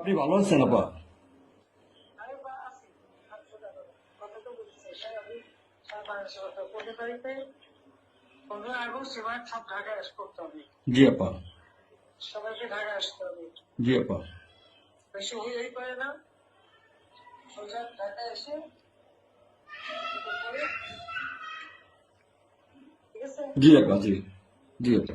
আপনি ভালো আছেন আপা? জি আপা। সবাইকে ঢাকা আসতে হবে। জি আপা। বেশি হইলেই পারে না। সোজা ঢাকা এসে ঠিক আছে? জি আপা জি। জি আপা।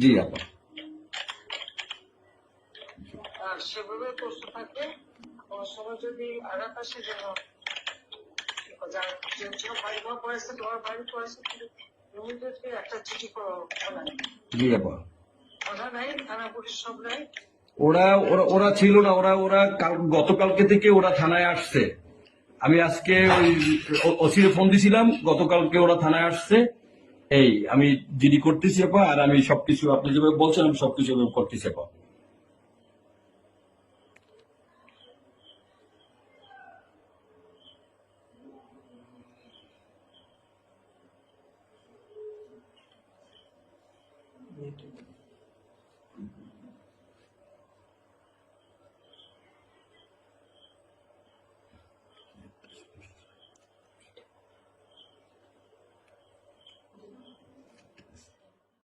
জি আপা। সেভাবে প্রস্তুত থাকবে যদি যেন যার যে যে বাড়ি ঘর পড়েছে তোমার বাড়ি পড়েছে ইমিডিয়েটলি একটা চিঠি করো জি আপা। কথা নাই থানা পুলিশ সব নাই। ওরা ওরা ওরা ছিল না ওরা ওরা কাল গতকালকে থেকে ওরা থানায় আসছে। আমি আজকে ওই ওসিরে ফোন দিছিলাম গতকালকে ওরা থানায় আসছে। এই, আমি জিডি করতেছি আপা, আর আমি সবকিছু আপনি যেভাবে বলছেন, আমি সবকিছু করতেছি আপা Meeting.